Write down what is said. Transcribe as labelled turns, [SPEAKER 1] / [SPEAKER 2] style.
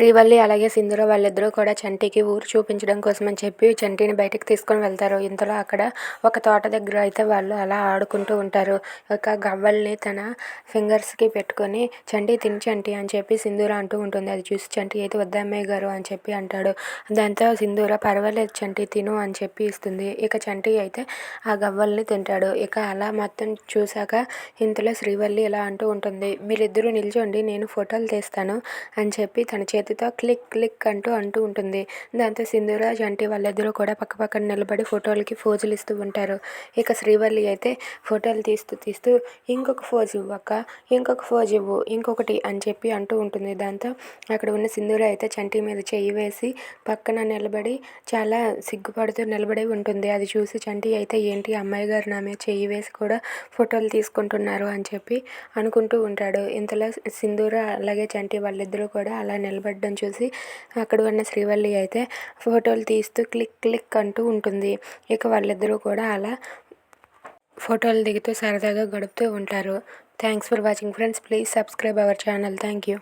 [SPEAKER 1] శ్రీవల్లి అలాగే సింధుర వాళ్ళిద్దరూ కూడా చంటికి ఊరు చూపించడం కోసం అని చెప్పి చంటిని బయటకు తీసుకొని వెళ్తారు. ఇంతలో అక్కడ ఒక తోట దగ్గర అయితే వాళ్ళు అలా ఆడుకుంటూ ఉంటారు. ఒక గవ్వల్ని తన ఫింగర్స్కి పెట్టుకొని చంటి తిని చంటి అని చెప్పి సింధూర అంటూ ఉంటుంది. అది చూసి చంటి అయితే వద్దమ్మాయి గారు అని చెప్పి అంటాడు. దాంతో సింధూర పర్వాలేదు చంటి తిను అని చెప్పి ఇస్తుంది. ఇక చంటి అయితే ఆ గవ్వల్ని తింటాడు. ఇక అలా మొత్తం చూశాక ఇంతలో శ్రీవల్లి ఇలా అంటూ ఉంటుంది మీరిద్దరూ నిల్చోండి నేను ఫోటోలు తీస్తాను అని చెప్పి తన చేతి చేతితో క్లిక్ క్లిక్ అంటూ అంటూ ఉంటుంది. దాంతో సింధూరా చంటి వాళ్ళిద్దరూ కూడా పక్క పక్కన నిలబడి ఫోటోలకి ఫోజులు ఇస్తూ ఉంటారు. ఇక శ్రీవల్లి అయితే ఫోటోలు తీస్తూ తీస్తూ ఇంకొక ఫోజు ఇవ్వక ఇంకొక ఫోజు ఇవ్వు ఇంకొకటి అని చెప్పి అంటూ ఉంటుంది. దాంతో అక్కడ ఉన్న సింధూర అయితే చంటి మీద చెయ్యి వేసి పక్కన నిలబడి చాలా సిగ్గుపడుతూ నిలబడి ఉంటుంది. అది చూసి చంటి అయితే ఏంటి అమ్మాయి గారు నా మీద చెయ్యి వేసి కూడా ఫోటోలు తీసుకుంటున్నారు అని చెప్పి అనుకుంటూ ఉంటాడు. ఇంతలో సింధూర అలాగే చంటి వాళ్ళిద్దరూ కూడా అలా నిలబడి నిలబడడం చూసి అక్కడ ఉన్న శ్రీవల్లి అయితే ఫోటోలు తీస్తూ క్లిక్ క్లిక్ అంటూ ఉంటుంది. ఇక వాళ్ళిద్దరూ కూడా అలా ఫోటోలు దిగుతూ సరదాగా గడుపుతూ ఉంటారు. Thanks for watching friends please subscribe our channel thank you